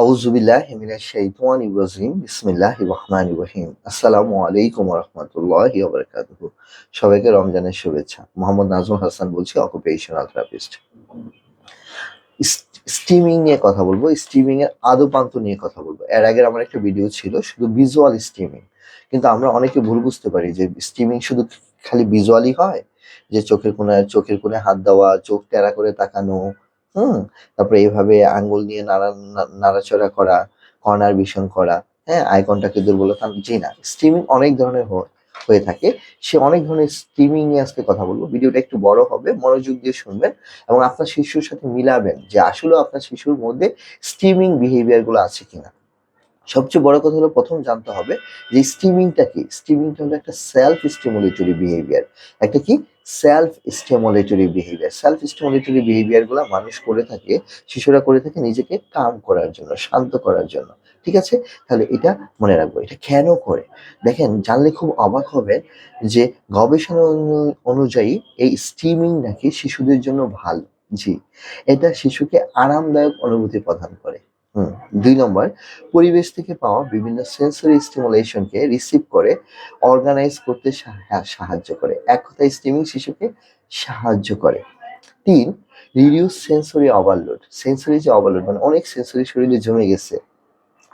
আউজুবিল্লাহ মিনাশ শাইতানির রাজিম। বিসমিল্লাহির রহমানির রহিম। আসসালামু আলাইকুম সবাইকে রমজানের শুভেচ্ছা। মোহাম্মদ নাজমুল হাসান বলছি অকুপেশনাল থেরাপিস্ট স্টিমিং নিয়ে কথা বলব স্টিমিং এর আদপান্ত নিয়ে কথা বলব। এর আগের আমার একটা ভিডিও ছিল, শুধু ভিজুয়াল স্টিমিং কিন্তু আমরা অনেকে ভুল বুঝতে পারি যে স্টিমিং শুধু খালি ভিজুয়ালি হয়, যে চোখের কোনায় চোখের কোণে হাত দেওয়া, চোখ টেরা করে তাকানো হুম, তারপরে এইভাবে আঙ্গুল নিয়ে নাড়া নাড়াচড়া করা, কর্নার ভিশন করা হ্যাঁ আই কন্টাক্টে দুর্বলতা জি না স্টিমিং অনেক ধরনের হয়- থাকে। সে অনেক ধরনের স্টিমিং নিয়ে আজকে কথা বলব। ভিডিওটা একটু বড় হবে, মনোযোগ দিয়ে শুনবেন এবং আপনার শিশুর সাথে মিলাবেন যে আসলে আপনার শিশুর মধ্যে স্টিমিং বিহেভিয়ারগুলো আছে কিনা। সবচেয়ে বড় কথা হলো, প্রথম জানতে হবে যে স্টিমিংটা কি? স্টিমিংটা হলো একটা সেলফ স্টিমুলেটরি বিহেভিয়ার একটা কি? Self stimulatory behaviour self stimulatory বিহেভিয়ারগুলো মানুষ করে থাকে, শিশুরা করে থাকে নিজেকে কাম করার জন্য, শান্ত করার জন্য। ঠিক আছে? তাহলে এটা মনে রাখব, এটা কেন করে? দেখেন, জানলে খুব অবাক হবেন যে গবেষণা অনুযায়ী এই স্টিমিং নাকি শিশুদের জন্য ভালো। জি, এটা শিশুকে আরামদায়ক অনুভূতি প্রদান করে। দুই নম্বর, পরিবেশ থেকে পাওয়া বিভিন্ন সেন্সরি স্টিমুলেশনকে রিসিভ করে অর্গানাইজ করতে সাহা- সাহায্য করে এক কথায় স্টিমিং শিশুকে সাহায্য করে। তিন রিডিউস সেন্সরি ওভারলোড সেন্সরি যে ওভারলোড মানে অনেক সেন্সরি শরীরে জমে গেছে।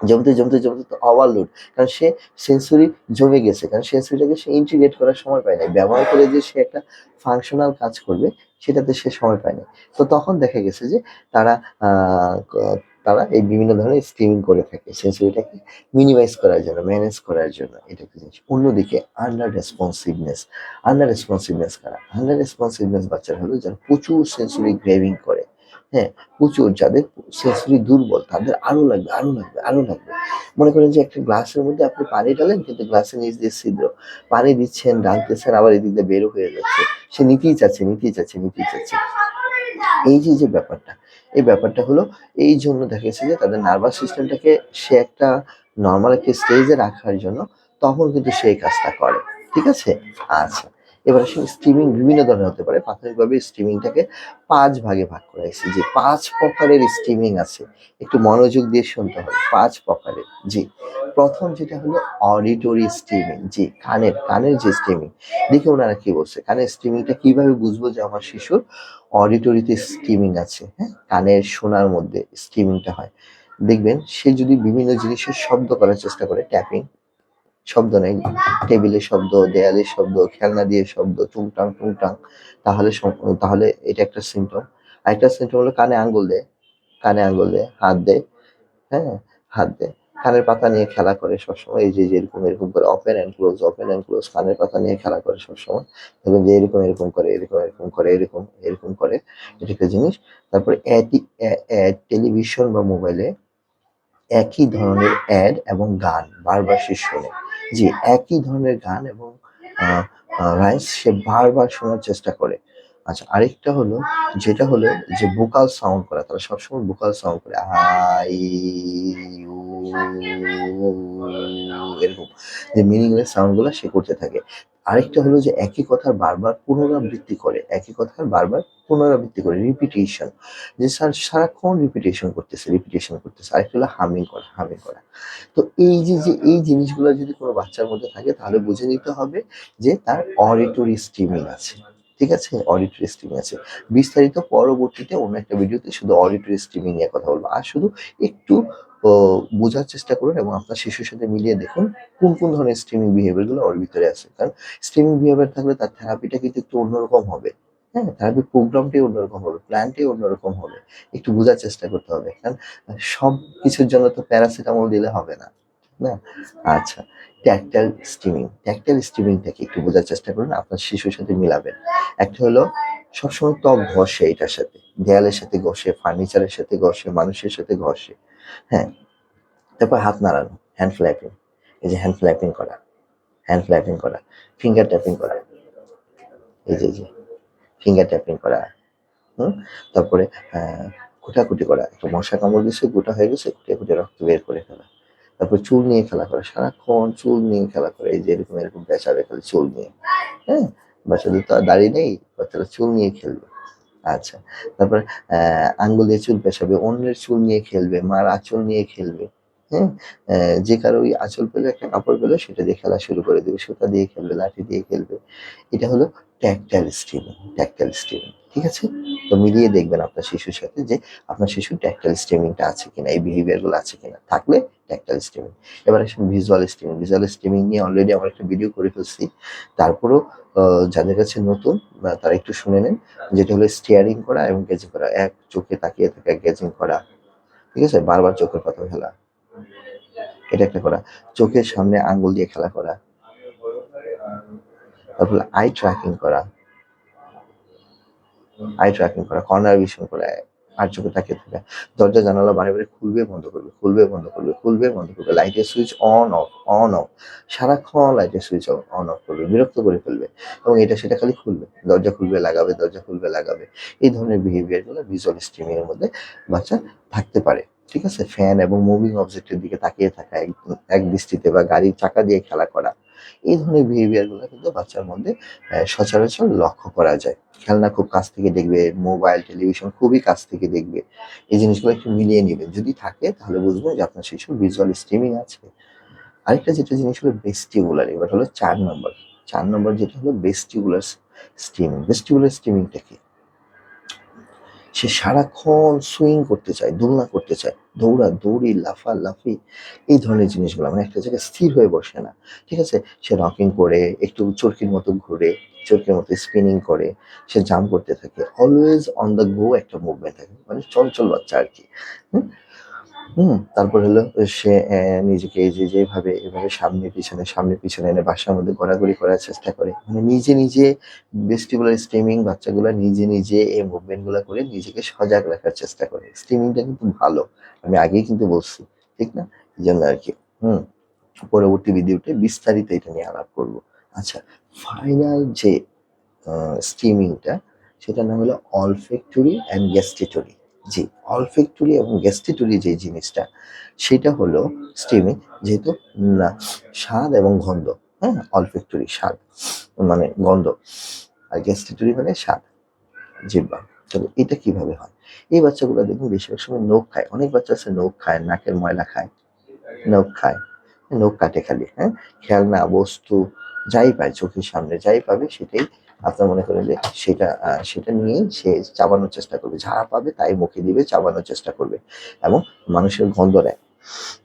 জমতে জমতে জমতে তো ওভারলোড কারণ সে সেন্সরি জমে গেছে, কারণ সেন্সরিটাকে সে ইন্টিগ্রেট করার সময় পায় না ব্যবহার করে যে সে একটা ফাংশনাল কাজ করবে, সেটাতে সে সময় পায় না তো তখন দেখা গেছে যে তারা তারা এই বিভিন্ন ধরনের স্টিমিং করে থাকে। সেন্সরিটাকে মিনিমাইজ করার জন্য ম্যানেজ করার জন্য এটা জিনিস। অন্যদিকে আন্ডার রেসপন্সিভনেস আন্ডার রেসপন্সিভনেস কারা? আন্ডার রেসপন্সিভনেস বাচ্চারা হলো যারা প্রচুর সেন্সরি গ্রেভিং করে। হ্যাঁ প্রচুর যাদের সেন্সরি দুর্বল, তাদের আরও লাগবে আরও লাগবে আরও লাগবে। মনে করেন যে একটা গ্লাসের মধ্যে আপনি পানি ঢালেন, কিন্তু গ্লাসের নিচ দিয়ে ছিদ্র। পানি দিচ্ছেন, ঢালতেছেন, আবার এদিক দিয়ে বেরো হয়ে যাচ্ছে। সে নিতেই চাচ্ছে নিতেই চাচ্ছে নিতেই চাচ্ছে। এই যে যে ব্যাপারটা, এই ব্যাপারটা হলো এই জন্য দেখা গেছে যে তাদের নার্ভাস সিস্টেমটাকে সে একটা নর্মাল একটা স্টেজে রাখার জন্য তখন কিন্তু সেই কাজটা করে। ঠিক আছে? আচ্ছা। এবার আসলে স্টিমিং বিভিন্ন ধরনের হতে পারে। প্রাথমিকভাবে স্টিমিংটাকে পাঁচ ভাগে ভাগ করা হয়েছে। যে পাঁচ প্রকারের স্ট্রিমিং আছে, একটু মনোযোগ দিয়ে শুনতে হবে। পাঁচ প্রকারের, জি। প্রথম যেটা হলো অডিটরি স্টিমিং জি, কানের কানের যে স্ট্রিমিং দেখে ওনারা কি বলছে? কানের স্টিমিংটা কীভাবে বুঝব যে আমার শিশুর অডিটরিতে স্টিমিং আছে? হ্যাঁ কানের শোনার মধ্যে স্টিমিংটা হয়। দেখবেন, সে যদি বিভিন্ন জিনিসের শব্দ করার চেষ্টা করে ট্যাপিং শব্দ নেই টেবিলের শব্দ দেয়ালের শব্দ, খেলনা দিয়ে শব্দ, টুংটাং টুংটাং, তাহলে তাহলে এটা একটা সিমটম আরেকটা সিমটম হলো কানে আঙ্গুল দেয়, কানে আঙ্গুল দেয়, হাত দেয় হ্যাঁ হাত দেয়। কানের পাতা নিয়ে খেলা করে সবসময়, এই যে যেরকম এরকম এরকম করে open and close open and close কানের পাতা নিয়ে খেলা করে সবসময়, দেখবেন যে এরকম এরকম করে, এরকম এরকম করে, এরকম এরকম করে, এটা একটা জিনিস। তারপরে টেলিভিশন বা মোবাইলে একই ধরনের অ্যাড এবং গান বারবার সে শোনে। জি একই ধরনের গান এবং রাইস সে বারবার শোনার চেষ্টা করে। আচ্ছা আরেকটা হলো, যেটা হলো যে ভোকাল সাউন্ড করা, তারা সবসময় বোকাল সাউন্ড করে আই এরকম। যে মিনিংলেস সাউন্ডগুলো সে করতে থাকে। আরেকটা হলো যে একই কথার বারবার পুনরাবৃত্তি করে, একই কথার বারবার পুনরাবৃত্তি করে রিপিটেশন যে স্যার সারাক্ষণ রিপিটেশন করতেছে রিপিটেশন করতেছে, আরেকটা হলো হামিং করা হামিং করা। তো এই যে যে এই জিনিসগুলো যদি কোনো বাচ্চার মধ্যে থাকে, তাহলে বুঝে নিতে হবে যে তার অডিটরি স্টিমিং আছে। ঠিক আছে? অডিটরি স্টিমিং আছে। বিস্তারিত পরবর্তীতে অন্য একটা ভিডিওতে শুধু অডিটরি স্টিমিং নিয়ে কথা বলব। আর শুধু একটু বোঝার চেষ্টা করুন এবং আপনার শিশুর সাথে মিলিয়ে দেখুন কোন কোন ধরনের স্ট্রিমিং বিহেভিয়ারগুলো ওর ভিতরে আছে। কারণ স্ট্রিমিং বিহেভিয়ার থাকলে তার থেরাপিটা কিন্তু একটু অন্যরকম হবে। হ্যাঁ থেরাপি প্রোগ্রামটাই অন্যরকম হবে প্ল্যানটাই অন্যরকম হবে। একটু বোঝার চেষ্টা করতে হবে। কারণ সব কিছুর জন্য তো প্যারাসিটামল দিলে হবে না। না? আচ্ছা ট্যাকটাইল স্টিমিং ট্যাকটাইল স্টিমিংটাকে একটু বোঝার চেষ্টা করুন, আপনার শিশুর সাথে মিলাবেন। একটা হলো, সবসময় ত্বক ঘষে এটার সাথে। দেয়ালের সাথে ঘষে, ফার্নিচারের সাথে ঘষে, মানুষের সাথে ঘষে। হ্যাঁ? তারপর হাত নাড়ানো হ্যান্ড ফ্ল্যাপিং এই যে হ্যান্ড ফ্ল্যাপিং করা হ্যান্ড ফ্ল্যাপিং করা ফিঙ্গার ট্যাপিং করা। এই যে যে ফিঙ্গার ট্যাপিং করা। হুম? তারপরে কুটাকুটি করা। একটা মশা কামড় দিয়েছে গোটা হয়ে গেছে কুটে কুটে রক্ত বের করে ফেলা। তারপর চুল নিয়ে খেলা করে। সারাক্ষণ চুল নিয়ে খেলা করে। এই যে এরকম এরকম বেচাবে খালি চুল নিয়ে। হ্যাঁ? বাচ্চাদের তো আর দাড়ি নেই। বাচ্চারা চুল নিয়ে খেলবে। আচ্ছা। তারপর আঙ্গুল দিয়ে চুল পেশাবে অন্যের চুল নিয়ে খেলবে। মার আঁচল নিয়ে খেলবে। হ্যাঁ? যে কারও ওই আঁচল পেলে, একটা কাপড় পেলে, সেটা দিয়ে খেলা শুরু করে দেবে। সুতা দিয়ে খেলবে, লাঠি দিয়ে খেলবে। এটা হলো ট্যাকটাইল স্টিমিং। Tactile steaming. ঠিক আছে? তো মিলিয়ে দেখবেন আপনার শিশুর সাথে যে আপনার শিশুর ট্যাকটাইল স্টিমিংটা আছে কিনা, এই বিহেভিয়ারগুলো আছে কিনা। থাকলে ট্যাকটাইল স্টিমিং এবার আসুন ভিজুয়াল স্টিমিং ভিজুয়াল স্টিমিং নিয়ে অলরেডি আমার একটা ভিডিও করে ফেলছি। তারপরেও যাদের কাছে নতুন তারা একটু শুনে নেন। যেটা হলো স্টিয়ারিং করা এবং গেজিং করা। এক চোখে তাকিয়ে থাকা গেজিং করা। ঠিক আছে? বারবার চোখের পাতা খেলা এটা একটা করা। চোখের সামনে আঙ্গুল দিয়ে খেলা করা। তারপর আই ট্র্যাকিং করা। আই ট্র্যাকিং করা কর্নার ভিশন করা চোখে তাকিয়ে থাকা। দরজা জানালা বারে বারে খুলবে, বন্ধ করবে, খুলবে, বন্ধ করবে, খুলবে, বন্ধ করবে লাইটের switch on off on off সারাক্ষণ লাইটের সুইচ অন অফ করবে, বিরক্ত করে ফেলবে। এবং এটা সেটা খালি খুলবে, দরজা খুলবে, লাগাবে, দরজা খুলবে, লাগাবে। এই ধরনের বিহেভিয়ারগুলো ভিজুয়াল স্ট্রিমিং এর মধ্যে বাচ্চা থাকতে পারে। ঠিক আছে? ফ্যান এবং মুভিং অবজেক্টের দিকে তাকিয়ে থাকা এক দৃষ্টিতে বা গাড়ির চাকা দিয়ে খেলা করা এই ধরনের বিহেভিয়ারগুলো কিন্তু বাচ্চার মধ্যে সচরাচর লক্ষ্য করা যায়। খেলনা খুব কাছ থেকে দেখবে মোবাইল টেলিভিশন খুবই কাছ থেকে দেখবে। এই জিনিসগুলো একটু মিলিয়ে নেবেন যদি থাকে, তাহলে বুঝবেন যে আপনার শিশুর ভিজুয়াল স্ট্রিমিং আছে। আরেকটা যেটা জিনিস হলো বেস্টিবুলার এবার হলো চার নম্বর। চার নম্বর যেটা হলো বেস্টিবুলার স্টিমিং বেস্টিবুলার স্টিমিংটা কি? সে সারাক্ষণ সুইং করতে চায়, দোলনা করতে চায়। দৌড়া, দৌড়ি, লাফা, লাফি, এই ধরনের জিনিসগুলো মানে একটা জায়গায় স্থির হয়ে বসে না। ঠিক আছে? সে রকিং করে, একটু চরকির মতো ঘুরে, চরকির মতো স্পিনিং করে, সে জাম্প করতে থাকে। অলওয়েজ অন দ্য গো একটা মুভমেন্ট থাকে। মানে চঞ্চল বাচ্চা আর কি। হুম, তারপর হলো সে নিজেকে এই যে, যেভাবে, এভাবে সামনে পিছনে সামনে পিছনে এনে বাসার মধ্যে ঘোরাঘুরি করার চেষ্টা করে। মানে নিজে নিজে ভেস্টিবুলার স্টিমিং বাচ্চাগুলো নিজে নিজে এই মুভমেন্টগুলো করে নিজেকে সজাগ রাখার চেষ্টা করে। স্টিমিংটা কিন্তু ভালো, আমি আগেই কিন্তু বলছি, ঠিক না? এই জন্য আর কি, হুম। পরবর্তী ভিডিওতে বিস্তারিত এটা নিয়ে আলাপ করব। আচ্ছা ফাইনাল যে স্টিমিংটা সেটার নাম হলো অলফেক্টরি অ্যান্ড গ্যাস্টিটরি জি অলফেক্টরি এবং গ্যাস্ট্রিটরি যে জিনিসটা, সেটা হলো স্টিমিং যেহেতু না, স্বাদ এবং গন্ধ হ্যাঁ? অলফেক্টরি স্বাদ মানে গন্ধ আর গ্যাস্ট্রিটরি মানে স্বাদ জিব্বা তবে এটা কীভাবে হয়? এই বাচ্চাগুলো দেখুন বেশিরভাগ সময় নখ খায়। অনেক বাচ্চা আছে নখ খায়, নাকের ময়লা খায়, নখ খায়, নখ কাটে খালি হ্যাঁ? খেলনা, বস্তু, যাই পায়, চোখের সামনে যাই পাবে সেটাই আপনার মনে করেন যে সেটা সেটা নিয়েই সে চাবানোর চেষ্টা করবে। যা পাবে তাই মুখে দিবে, চাবানোর চেষ্টা করবে। এবং মানুষের গন্ধ নেয়।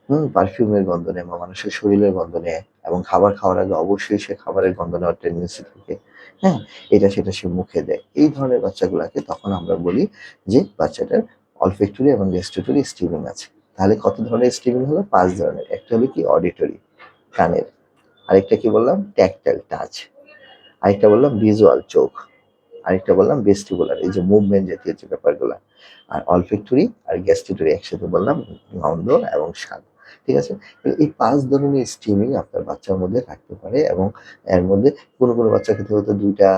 হুম পারফিউমের গন্ধ নেয় বা মানুষের শরীরের গন্ধ নেয় এবং খাবার খাওয়ার আগে অবশ্যই সে খাবারের গন্ধ নেওয়ার টেন্ডেন্সি থাকে। হ্যাঁ এটা সেটা সে মুখে দেয়। এই ধরনের বাচ্চাগুলোকে তখন আমরা বলি যে বাচ্চাটার অলফেক্টরি এবং গেস্টেটরি স্টিমিং আছে। তাহলে কত ধরনের স্টিমিং হলো? পাঁচ ধরনের। একটা হলো কি অডিটরি কানের। আরেকটা কি বললাম? ট্যাকটাইল টাচ আরেকটা বললাম ভিজুয়াল চোখ, আরেকটা বললাম বেস্টিবুলার এই যে মুভমেন্ট জাতীয় যে ব্যাপারগুলো, আর অলফেক্টরি আর গ্যাস্ট্রিটরি একসাথে বললাম গন্ধ এবং স্বাদ ঠিক আছে? এই পাঁচ ধরনের স্টিমিং আপনার বাচ্চার মধ্যে থাকতে পারে এবং এর মধ্যে কোনো কোনো বাচ্চার ক্ষেত্রে হয়তো দুইটা,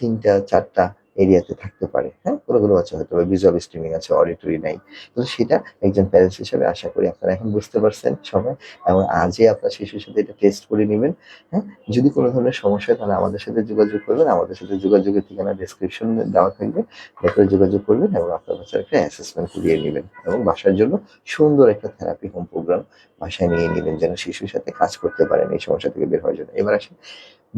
তিনটা, চারটা এরিয়াতে থাকতে পারে হ্যাঁ? কোনো কোনো বাচ্চা হয়তো ভিজুয়াল স্ট্রিমিং আছে অডিটরি নাই। তো সেটা একজন প্যারেন্টস হিসেবে আশা করি আপনারা এখন বুঝতে পারছেন সবাই এবং আজই আপনার শিশুর সাথে এটা টেস্ট করে নেবেন হ্যাঁ? যদি কোনো ধরনের সমস্যা তাহলে আমাদের সাথে যোগাযোগ করবেন, আমাদের সাথে যোগাযোগের ঠিকানা ডিসক্রিপশন দেওয়া থাকবে। দেখে যোগাযোগ করবেন এবং আপনার বাচ্চার একটা অ্যাসেসমেন্ট করিয়ে নেবেন এবং বাসার জন্য সুন্দর একটা থেরাপি হোম প্রোগ্রাম বাসায় নিয়ে নেবেন যেন শিশুর সাথে কাজ করতে পারেন এই সমস্যা থেকে বের হওয়ার জন্য। এবার আসেন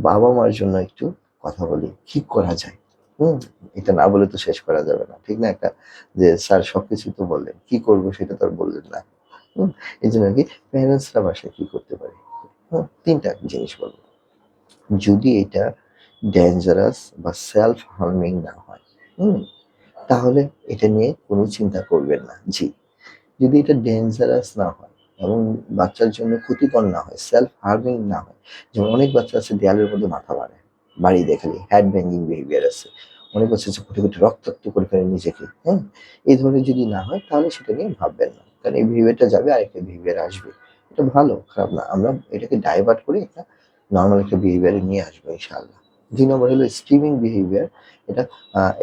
বাবা মার জন্য একটু কথা বলি, কি করা যায়? হুম, এটা না বলে তো শেষ করা যাবে না, ঠিক না একটা? যে স্যার সবকিছু তো বললেন, কি করব সেটা তো আর বললেন না। হুম, এই জন্য আর কি প্যারেন্টসরা বাসায় কি করতে পারে? হুম, তিনটা জিনিস বলব। যদি এটা ডেঞ্জারাস বা সেলফ হার্মিং না হয়, হুম, তাহলে এটা নিয়ে কোনো চিন্তা করবেন না। জি, যদি এটা ডেঞ্জারাস না হয় এবং বাচ্চার জন্য ক্ষতিকর না হয় সেলফ হার্মিং না হয়, যেমন অনেক বাচ্চা আছে দেয়ালের মধ্যে মাথা মারে বাড়ি দেখালি হ্যাড ব্যাঙ্গিং বিহেভিয়ার আছে। মনে করছে যে কোটি কোটি রক্তাক্ত করে ফেলে নিজেকে হ্যাঁ? এই ধরনের যদি না হয়, তাহলে সেটা নিয়ে ভাববেন না। কারণ এই বিহেভিয়ারটা যাবে, আরেকটা বিহেভিয়ার আসবে। এটা ভালো, খারাপ না। আমরা এটাকে ডাইভার্ট করে একটা নর্মাল একটা বিহেভিয়ারে নিয়ে আসব, ইনশাআল্লাহ। দুই নম্বর হলো স্ট্রিমিং বিহেভিয়ার এটা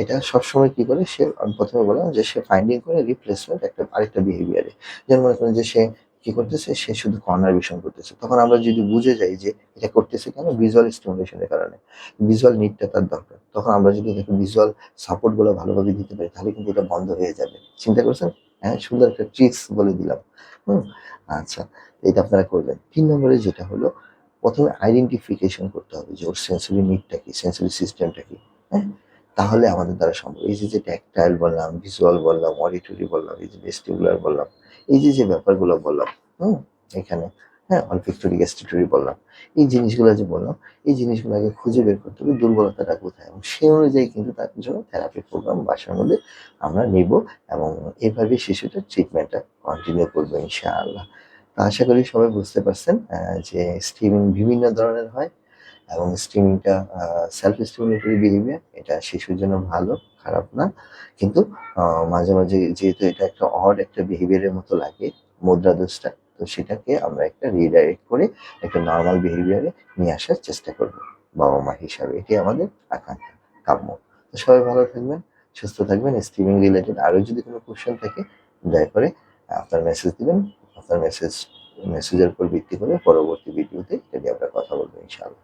এটা সবসময় কি করে? সে, আমি প্রথমে বললাম যে সে ফাইন্ডিং করে রিপ্লেসমেন্ট একটা, আরেকটা বিহেভিয়ারে যেমন মনে করেন যে সে কি করতেছে? সে শুধু কর্নার ভিশন করতেছে। তখন আমরা যদি বুঝে যাই যে এটা করতেছে কেন? ভিজুয়াল স্টিমুলেশনের কারণে। ভিজুয়াল নিডটা তার দরকার। তখন আমরা যদি তাকে ভিজুয়াল সাপোর্টগুলো ভালোভাবে দিতে পারি, তাহলে কিন্তু এটা বন্ধ হয়ে যাবে। চিন্তা করছেন? হ্যাঁ সুন্দর একটা ট্রিক্স বলে দিলাম। হুম? আচ্ছা এটা আপনারা করবেন। তিন নম্বরে যেটা হলো, প্রথমে আইডেন্টিফিকেশন করতে হবে যে ওর সেন্সরি নিডটা কি সেন্সরি সিস্টেমটা কি। হ্যাঁ? তাহলে আমাদের দ্বারা সম্ভব। এই যে যে ট্যাকটাইল বললাম ভিজুয়াল বললাম অডিটরি বললাম, এই যে ভেস্টিবুলার বললাম এই যে যে ব্যাপারগুলো বললাম, হুম, এখানে হ্যাঁ অলফিক্টরি গ্যাস্ট্রিটরি বললাম, এই জিনিসগুলো যে বললাম, এই জিনিসগুলোকে খুঁজে বের করতে হবে দুর্বলতাটা কোথায় এবং সেই অনুযায়ী কিন্তু তার জন্য থেরাপি প্রোগ্রাম বাসার মধ্যে আমরা নেব এবং এভাবে শিশুটার ট্রিটমেন্টটা কন্টিনিউ করব ইনশাআল্লাহ। আশা করি সবাই বুঝতে পারছেন যে স্ট্রিমিং বিভিন্ন ধরনের হয় এবং স্ট্রিমিংটা সেলফ স্টিমুলেটরি বিহেভিয়ার এটা শিশুর জন্য ভালো, খারাপ না। কিন্তু মাঝে মাঝে যেহেতু এটা একটা অড একটা বিহেভিয়ারের মতো লাগে মুদ্রা দোষটা তো সেটাকে আমরা একটা রিডাইরেক্ট করে একটা নর্মাল বিহেভিয়ারে নিয়ে আসার চেষ্টা করব, বাবা মা হিসাবে। এটি আমাদের আকাঙ্ক্ষা, কাম্য। তো সবাই ভালো থাকবেন, সুস্থ থাকবেন স্ট্রিমিং রিলেটেড আরও যদি কোনো কোশ্চেন থাকে, দয়া করে আপনার মেসেজ দিবেন, আপনার মেসেজ মেসেজের উপর ভিত্তি করে পরবর্তী ভিডিওতে নিয়ে আমরা কথা বলব, ইনশাআল্লাহ।